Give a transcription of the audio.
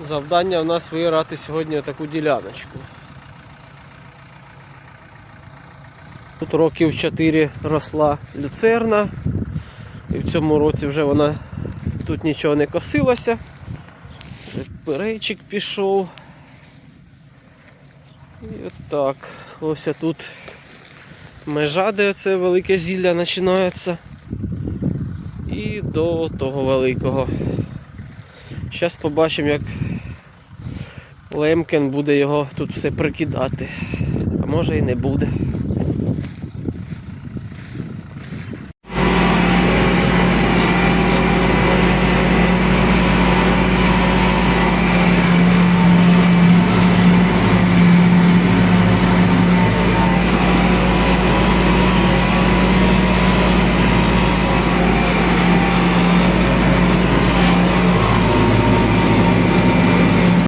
Завдання у нас виграти сьогодні таку діляночку. Тут років 4 росла люцерна. І в цьому році вже вона тут нічого не косилося. Вже Перейчик пішов. І отак. Ось тут межа, де це велике зілля починається. І до того великого. Зараз побачимо, як Лемкен буде його тут все прикидати. А може і не буде.